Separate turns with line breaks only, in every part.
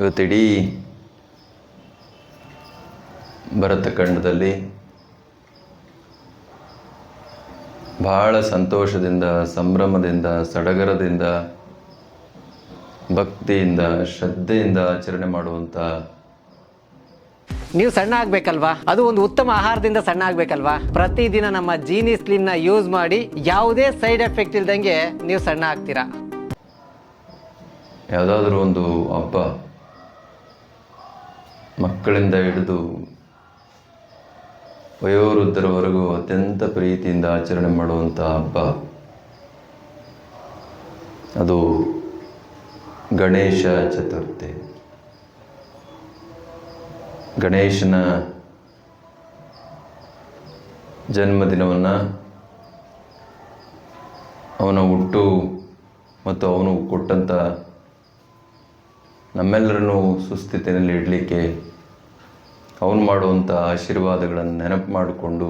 ಇವತ್ತಿಡೀ ಭರತಖಂಡದಲ್ಲಿ ಬಹಳ ಸಂತೋಷದಿಂದ ಸಂಭ್ರಮದಿಂದ ಸಡಗರದಿಂದ ಭಕ್ತಿಯಿಂದ ಶ್ರದ್ಧೆಯಿಂದ ಆಚರಣೆ ಮಾಡುವಂಥ
ನೀವು ಸಣ್ಣ ಆಗ್ಬೇಕಲ್ವಾ? ಅದು ಒಂದು ಉತ್ತಮ ಆಹಾರದಿಂದ ಸಣ್ಣ ಆಗ್ಬೇಕಲ್ವಾ? ಪ್ರತಿದಿನ ನಮ್ಮ ಜೀನಿ ಸ್ಲಿಮ್ನ ಯೂಸ್ ಮಾಡಿ ಯಾವುದೇ ಸೈಡ್ ಎಫೆಕ್ಟ್ ಇಲ್ದಂಗೆ ನೀವು ಸಣ್ಣ ಆಗ್ತೀರಾ?
ಯಾವುದಾದ್ರೂ ಒಂದು ಹಬ್ಬ. ಮಕ್ಕಳಿಂದ ಹಿಡಿದು ವಯೋವೃದ್ಧರವರೆಗೂ ಅತ್ಯಂತ ಪ್ರೀತಿಯಿಂದ ಆಚರಣೆ ಮಾಡುವಂಥ ಹಬ್ಬ. ಅದು ಗಣೇಶ ಚತುರ್ಥಿ. ಗಣೇಶನ ಜನ್ಮದಿನವನ್ನು ಅವನ ಹುಟ್ಟು ಮತ್ತು ಅವನು ಕೊಟ್ಟಂಥ ನಮ್ಮೆಲ್ಲರನ್ನು ಸುಸ್ಥಿತಿಯಲ್ಲಿ ಇಡಲಿಕ್ಕೆ ಅವನು ಮಾಡುವಂಥ ಆಶೀರ್ವಾದಗಳನ್ನು ನೆನಪು ಮಾಡಿಕೊಂಡು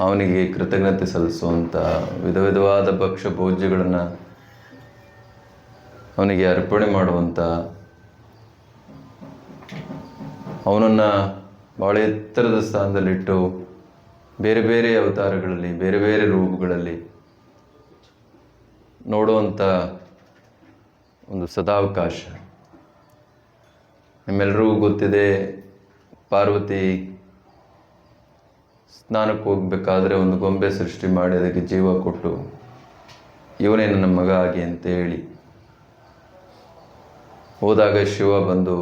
ಅವನಿಗೆ ಕೃತಜ್ಞತೆ ಸಲ್ಲಿಸುವಂಥ ವಿಧ ವಿಧವಾದ ಭಕ್ಷ್ಯ ಭೋಜ್ಯಗಳನ್ನು ಅವನಿಗೆ ಅರ್ಪಣೆ ಮಾಡುವಂಥ ಅವನನ್ನು ಭಾಳ ಎತ್ತರದ ಸ್ಥಾನದಲ್ಲಿಟ್ಟು ಬೇರೆ ಬೇರೆ ಅವತಾರಗಳಲ್ಲಿ, ಬೇರೆ ಬೇರೆ ರೂಪಗಳಲ್ಲಿ ನೋಡುವಂಥ ಒಂದು ಸದಾವಕಾಶ. ನಿಮ್ಮೆಲ್ಲರಿಗೂ ಗೊತ್ತಿದೆ, ಪಾರ್ವತಿ, ಸ್ನಾನಕ್ಕೆ ಹೋಗ್ಬೇಕಾದ್ರೆ ಒಂದು ಗೊಂಬೆ ಸೃಷ್ಟಿ ಮಾಡಿ ಅದಕ್ಕೆ ಜೀವ ಕೊಟ್ಟು, ಇವನೇ ನನ್ನ ಮಗ ಆಗಿ ಅಂತ ಹೇಳಿ. ಹೋದಾಗ ಶಿವ ಬಂದು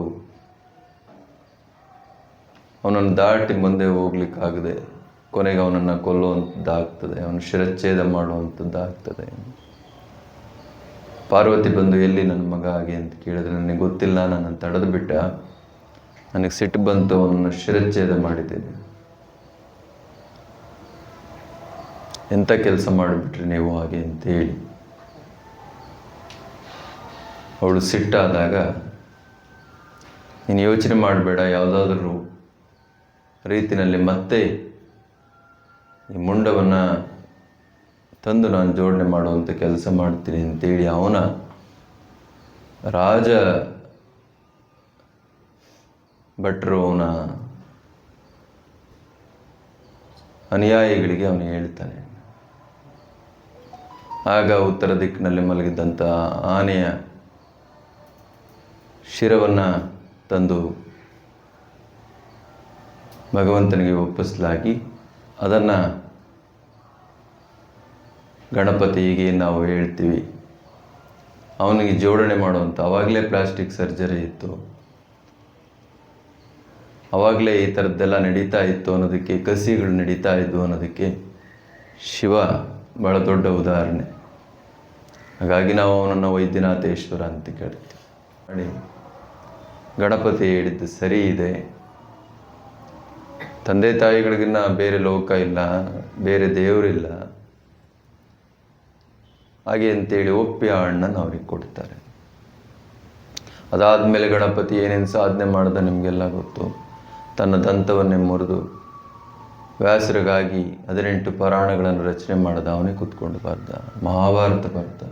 ಅವನನ್ನು ದಾಟಿ ಮುಂದೆ ಹೋಗ್ಲಿಕ್ಕಾಗದೆ ಕೊನೆಗೆ ಅವನನ್ನು ಕೊಲ್ಲುವಂಥದ್ದಾಗ್ತದೆ, ಅವನ ಶಿರಚ್ಛೇದ ಮಾಡುವಂಥದ್ದಾಗ್ತದೆ. ಪಾರ್ವತಿ ಬಂದು ಎಲ್ಲಿ ನನ್ನ ಮಗ ಹಾಗೆ ಅಂತ ಕೇಳಿದ್ರೆ ನನಗೆ ಗೊತ್ತಿಲ್ಲ ನಾನು ತಡೆದು ಬಿಟ್ಟ. ನನಗೆ ಸಿಟ್ಟು ಬಂತು, ಅವನನ್ನು ಶಿರಚ್ಛೇದ ಮಾಡಿದ್ದೇನೆ. ಎಂಥ ಕೆಲಸ ಮಾಡಿಬಿಟ್ರಿ ನೀವು ಹಾಗೆ ಅಂತ ಹೇಳಿ. ಅವಳು ಸಿಟ್ಟಾದಾಗ, ನೀನು ಯೋಚನೆ ಮಾಡಬೇಡ, ಯಾವುದಾದ್ರೂ ರೀತಿನಲ್ಲಿ ಮತ್ತೆ ಈ ಮುಂಡವನ್ನು ತಂದು ನಾನು ಜೋಡಣೆ ಮಾಡುವಂಥ ಕೆಲಸ ಮಾಡ್ತೀನಿ ಅಂತೇಳಿ ಅವನ ರಾಜ ಭಟ್ರು ಅವನ ಅನುಯಾಯಿಗಳಿಗೆ ಅವನು ಹೇಳ್ತಾನೆ. ಆಗ ಉತ್ತರ ದಿಕ್ಕಿನಲ್ಲಿ ಮಲಗಿದ್ದಂಥ ಆನೆಯ ಶಿರವನ್ನು ತಂದು ಭಗವಂತನಿಗೆ ಒಪ್ಪಿಸಲಾಗಿ ಅದನ್ನು ಗಣಪತಿಗೆ ನಾವು ಹೇಳ್ತೀವಿ. ಅವನಿಗೆ ಜೋಡಣೆ ಮಾಡುವಂಥ ಅವಾಗಲೇ ಪ್ಲಾಸ್ಟಿಕ್ ಸರ್ಜರಿ ಇತ್ತು. ಅವಾಗಲೇ ಈ ಥರದ್ದೆಲ್ಲ ನಡೀತಾ ಇತ್ತು ಅನ್ನೋದಕ್ಕೆ, ಕಸಿಗಳು ನಡೀತಾ ಇದ್ವು ಅನ್ನೋದಕ್ಕೆ ಶಿವ ಭಾಳ ದೊಡ್ಡ ಉದಾಹರಣೆ. ಹಾಗಾಗಿ ನಾವು ಅವನನ್ನು ವೈದ್ಯನಾಥೇಶ್ವರ ಅಂತ ಕೇಳ್ತೀವಿ. ಗಣಪತಿ ಹೇಳಿದ್ದು ಸರಿ ಇದೆ. ತಂದೆ ತಾಯಿಗಳಿಗಿನ್ನ ಬೇರೆ ಲೋಕ ಇಲ್ಲ, ಬೇರೆ ದೇವರಿಲ್ಲ. ಹಾಗೆ ಅಂತೇಳಿ ಒಪ್ಪಿ ಆ ಹಣ್ಣನ್ನು ಅವ್ರಿಗೆ ಕೊಡ್ತಾರೆ. ಅದಾದಮೇಲೆ ಗಣಪತಿ ಏನೇನು ಸಾಧನೆ ಮಾಡಿದ ನಿಮಗೆಲ್ಲ ಗೊತ್ತು. ತನ್ನ ದಂತವನ್ನೇ ಮುರಿದು ವ್ಯಾಸರಿಗಾಗಿ ಹದಿನೆಂಟು ಪುರಾಣಗಳನ್ನು ರಚನೆ ಮಾಡಿದ ಅವನೇ ಕೂತ್ಕೊಂಡು ಬರ್ದ, ಮಹಾಭಾರತ ಬರ್ದ.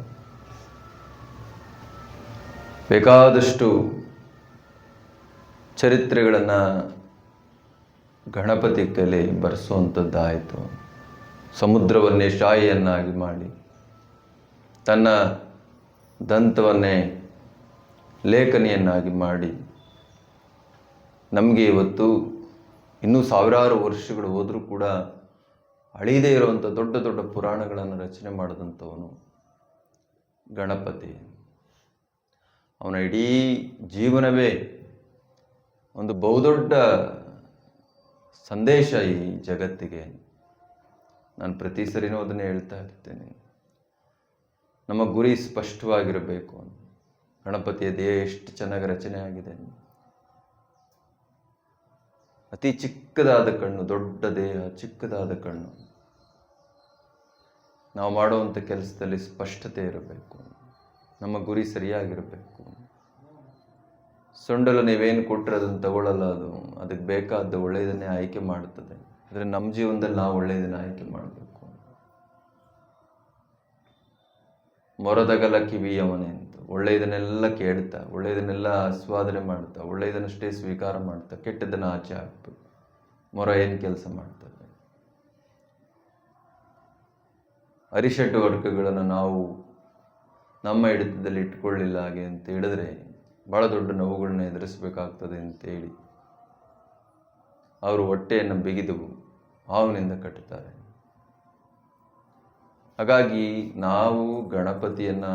ಬೇಕಾದಷ್ಟು ಚರಿತ್ರೆಗಳನ್ನು ಗಣಪತಿ ಕಲೆ ಬರೆಸುವಂಥದ್ದಾಯಿತು. ಸಮುದ್ರವನ್ನೇ ಶಾಯಿಯನ್ನಾಗಿ ಮಾಡಿ. ತನ್ನ ದಂತವನ್ನೇ ಲೇಖನಿಯನ್ನಾಗಿ ಮಾಡಿ ನಮಗೆ ಇವತ್ತು ಇನ್ನೂ ಸಾವಿರಾರು ವರ್ಷಗಳು ಹೋದರೂ ಕೂಡ ಅಳಿದೇ ಇರುವಂಥ ದೊಡ್ಡ ದೊಡ್ಡ ಪುರಾಣಗಳನ್ನು ರಚನೆ ಮಾಡಿದಂಥವನು ಗಣಪತಿ. ಅವನ ಇಡೀ ಜೀವನವೇ ಒಂದು ಬಹುದೊಡ್ಡ ಸಂದೇಶ ಈ ಜಗತ್ತಿಗೆ. ನಾನು ಪ್ರತಿ ಸರಿನೂ ಅದನ್ನೇ ಹೇಳ್ತಾ ಇರ್ತೇನೆ ನಮ್ಮ ಗುರಿ ಸ್ಪಷ್ಟವಾಗಿರಬೇಕು ಗಣಪತಿಯ ದೇಹ ಎಷ್ಟು ಚೆನ್ನಾಗಿ ರಚನೆ ಆಗಿದೆ ಅತಿ. ಚಿಕ್ಕದಾದ ಕಣ್ಣು, ದೊಡ್ಡ ದೇಹ, ಚಿಕ್ಕದಾದ ಕಣ್ಣು. ನಾವು ಮಾಡುವಂಥ ಕೆಲಸದಲ್ಲಿ ಸ್ಪಷ್ಟತೆ ಇರಬೇಕು. ನಮ್ಮ ಗುರಿ ಸರಿಯಾಗಿರಬೇಕು. ಸೊಂಡಲು ನೀವೇನು ಕೊಟ್ಟರೆ ಅದನ್ನು ತಗೊಳ್ಳಲ್ಲ ಅದು. ಅದಕ್ಕೆ ಬೇಕಾದ ಒಳ್ಳೆಯದನ್ನೇ ಆಯ್ಕೆ ಮಾಡುತ್ತದೆ. ಆದರೆ ನಮ್ಮ ಜೀವನದಲ್ಲಿ ನಾವು ಒಳ್ಳೆಯದನ್ನು ಆಯ್ಕೆ ಮಾಡಬೇಕು. ಮೊರದಗಲ ಅಂತ. ಒಳ್ಳೆಯದನ್ನೆಲ್ಲ ಕೇಳ್ತಾ, ಒಳ್ಳೆಯದನ್ನೆಲ್ಲ ಆಸ್ವಾದನೆ ಮಾಡ್ತಾ, ಒಳ್ಳೆಯದನ್ನಷ್ಟೇ ಸ್ವೀಕಾರ ಮಾಡ್ತಾ ಕೆಟ್ಟದನ್ನು ಆಚೆ ಹಾಕ್ತು. ಮೊರ ಏನು ಕೆಲಸ ಮಾಡ್ತದೆ ಅರಿಷಟ್ಟು ವರ್ಗಗಳನ್ನು ನಾವು ನಮ್ಮ ಹಿಡಿತದಲ್ಲಿ ಇಟ್ಕೊಳ್ಳಿಲ್ಲ ಹಾಗೆ ಅಂತ ಹೇಳಿದ್ರೆ ಭಾಳ ದೊಡ್ಡ ನೋವುಗಳನ್ನ ಎದುರಿಸಬೇಕಾಗ್ತದೆ ಅಂತೇಳಿ ಅವರು ಹೊಟ್ಟೆಯನ್ನು ಬಿಗಿದು ಹಾವಿನಿಂದ ಕಟ್ಟುತ್ತಾರೆ ಹಾಗಾಗಿ ನಾವು ಗಣಪತಿಯನ್ನ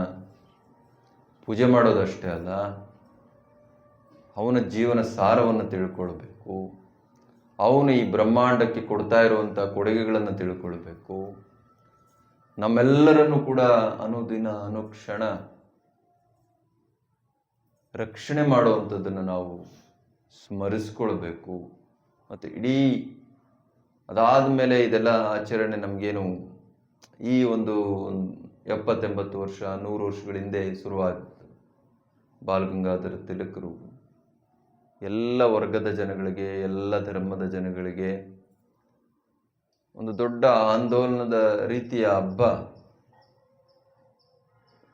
ಪೂಜೆ ಮಾಡೋದಷ್ಟೇ ಅಲ್ಲ, ಅವನ ಜೀವನ ಸಾರವನ್ನು ತಿಳ್ಕೊಳ್ಬೇಕು, ಅವನು ಈ ಬ್ರಹ್ಮಾಂಡಕ್ಕೆ ಕೊಡ್ತಾ ಇರುವಂಥ ಕೊಡುಗೆಗಳನ್ನು ತಿಳ್ಕೊಳ್ಬೇಕು, ನಮ್ಮೆಲ್ಲರನ್ನು ಕೂಡ ಅನುದಿನ ಅನುಕ್ಷಣ ರಕ್ಷಣೆ ಮಾಡುವಂಥದ್ದನ್ನು ನಾವು ಸ್ಮರಿಸ್ಕೊಳ್ಬೇಕು. ಮತ್ತು ಇಡೀ ಅದಾದ ಮೇಲೆ ಇದೆಲ್ಲ ಆಚರಣೆ ನಮಗೇನು ಈ ಒಂದು ಎಪ್ಪತ್ತೆಂಬತ್ತು ವರ್ಷ, ನೂರು ವರ್ಷಗಳ ಹಿಂದೆ ಶುರುವಾಯಿತು ಬಾಲಗಂಗಾಧರ ತಿಲಕರು ಎಲ್ಲ ವರ್ಗದ ಜನಗಳಿಗೆ, ಎಲ್ಲ ಧರ್ಮದ ಜನಗಳಿಗೆ ಒಂದು ದೊಡ್ಡ ಆಂದೋಲನದ ರೀತಿಯ ಹಬ್ಬ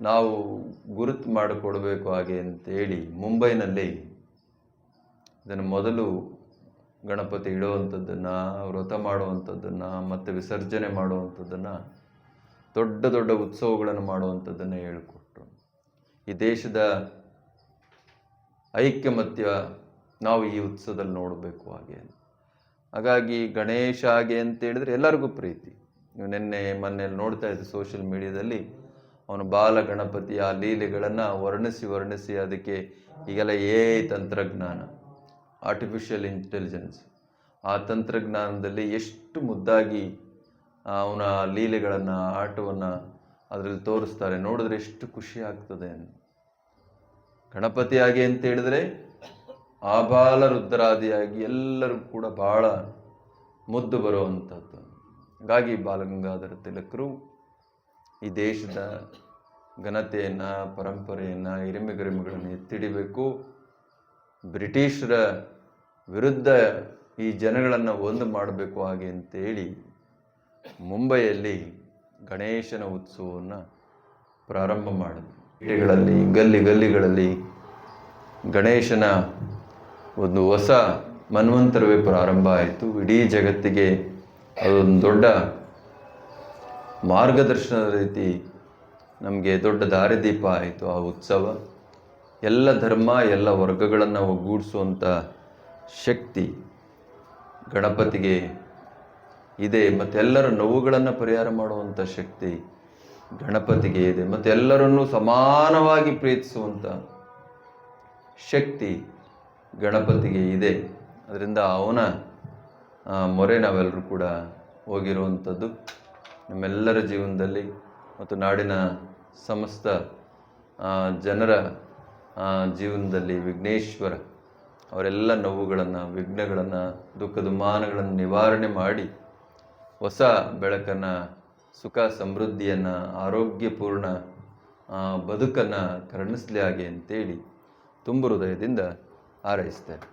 ನಾವು ಗುರುತು ಮಾಡಿಕೊಡಬೇಕು ಹಾಗೆ ಅಂತೇಳಿ ಮುಂಬೈನಲ್ಲಿ ಇದನ್ನು ಮೊದಲು ಗಣಪತಿ ಇಡುವಂಥದ್ದನ್ನು, ವ್ರತ ಮಾಡುವಂಥದ್ದನ್ನು, ಮತ್ತು ವಿಸರ್ಜನೆ ಮಾಡುವಂಥದ್ದನ್ನು ದೊಡ್ಡ ದೊಡ್ಡ ಉತ್ಸವಗಳನ್ನು ಮಾಡುವಂಥದ್ದನ್ನು ಹೇಳಿಕೊಟ್ರು. ಈ ದೇಶದ ಐಕ್ಯಮತ್ಯ ನಾವು ಈ ಉತ್ಸವದಲ್ಲಿ ನೋಡಬೇಕು ಹಾಗೆ. ಹಾಗಾಗಿ ಗಣೇಶ ಹಾಗೆ ಅಂತ ಹೇಳಿದ್ರೆ ಎಲ್ಲರಿಗೂ ಪ್ರೀತಿ. ನೀವು ನಿನ್ನೆ ಮೊನ್ನೆ ನೋಡ್ತಾ ಇದ್ದೆ ಸೋಷಿಯಲ್ ಮೀಡಿಯಾದಲ್ಲಿ, ಅವನು ಬಾಲ ಗಣಪತಿ ಆ ಲೀಲೆಗಳನ್ನು ವರ್ಣಿಸಿ ವರ್ಣಿಸಿ ಅದಕ್ಕೆ ಈಗೆಲ್ಲ ಎ ತಂತ್ರಜ್ಞಾನ ಆರ್ಟಿಫಿಷಿಯಲ್ ಇಂಟೆಲಿಜೆನ್ಸ್ ಆ ತಂತ್ರಜ್ಞಾನದಲ್ಲಿ ಎಷ್ಟು ಮುದ್ದಾಗಿ ಅವನ ಲೀಲೆಗಳನ್ನು, ಆಟವನ್ನು ಅದರಲ್ಲಿ ತೋರಿಸ್ತಾರೆ. ನೋಡಿದ್ರೆ ಎಷ್ಟು ಖುಷಿ ಆಗ್ತದೆ ಗಣಪತಿಯಾಗಿ ಅಂತ ಹೇಳಿದ್ರೆ ಆಬಾಲ ರುದ್ರಾದಿಯಾಗಿ ಎಲ್ಲರೂ ಕೂಡ ಬಹಳ ಮುದ್ದು ಬರುವಂಥದ್ದು. ಹಾಗಾಗಿ ಬಾಲಗಂಗಾಧರ ತಿಲಕರು ಈ ದೇಶದ ಘನತೆಯನ್ನು, ಪರಂಪರೆಯನ್ನು, ಹಿರಿಮೆಗರಿಮೆಗಳನ್ನು ಎತ್ತಿಡಿಬೇಕು. ಬ್ರಿಟಿಷರ ವಿರುದ್ಧ ಈ ಜನಗಳನ್ನು ಒಂದು ಮಾಡಬೇಕು ಹಾಗೆ ಅಂತೇಳಿ ಮುಂಬೈಯಲ್ಲಿ ಗಣೇಶನ ಉತ್ಸವವನ್ನು ಪ್ರಾರಂಭ ಮಾಡಿದ್ರು. ಪೇಟೆಗಳಲ್ಲಿ ಗಲ್ಲಿ ಗಲ್ಲಿಗಳಲ್ಲಿ ಗಣೇಶನ ಒಂದು ಹೊಸ ಮನ್ವಂತರವೇ ಪ್ರಾರಂಭ ಆಯಿತು. ಇಡೀ ಜಗತ್ತಿಗೆ ಅದೊಂದು ದೊಡ್ಡ ಮಾರ್ಗದರ್ಶನದ ರೀತಿ ನಮಗೆ ದೊಡ್ಡ ದಾರಿದೀಪ ಆಯಿತು ಆ ಉತ್ಸವ. ಎಲ್ಲ ಧರ್ಮ, ಎಲ್ಲ ವರ್ಗಗಳನ್ನು ಒಗ್ಗೂಡಿಸುವಂಥ ಶಕ್ತಿ ಗಣಪತಿಗೆ ಇದೆ. ಮತ್ತೆಲ್ಲರ ನೋವುಗಳನ್ನು ಪರಿಹಾರ ಮಾಡುವಂಥ ಶಕ್ತಿ ಗಣಪತಿಗೆ ಇದೆ. ಮತ್ತೆಲ್ಲರನ್ನೂ ಸಮಾನವಾಗಿ ಪ್ರೀತಿಸುವಂಥ ಶಕ್ತಿ ಗಣಪತಿಗೆ ಇದೆ. ಅದರಿಂದ ಅವನ ಮೊರೆ ನಾವೆಲ್ಲರೂ ಕೂಡ ಹೋಗಿರುವಂಥದ್ದು ನಮ್ಮೆಲ್ಲರ ಜೀವನದಲ್ಲಿ ಮತ್ತು ನಾಡಿನ ಸಮಸ್ತ ಜನರ ಜೀವನದಲ್ಲಿ ವಿಘ್ನೇಶ್ವರ ಅವರೆಲ್ಲ ನೋವುಗಳನ್ನು, ವಿಘ್ನಗಳನ್ನು ದುಃಖದ ಮಾನಗಳನ್ನು ನಿವಾರಣೆ ಮಾಡಿ ಹೊಸ ಬೆಳಕನ್ನು ಸುಖ ಸಮೃದ್ಧಿಯನ್ನು ಆರೋಗ್ಯಪೂರ್ಣ ಬದುಕನ್ನು ಕರುಣಿಸಲಿ ಹಾಗೆ ಅಂತೇಳಿ ತುಂಬು ಹೃದಯದಿಂದ ಹಾರೈಸ್ತೇನೆ.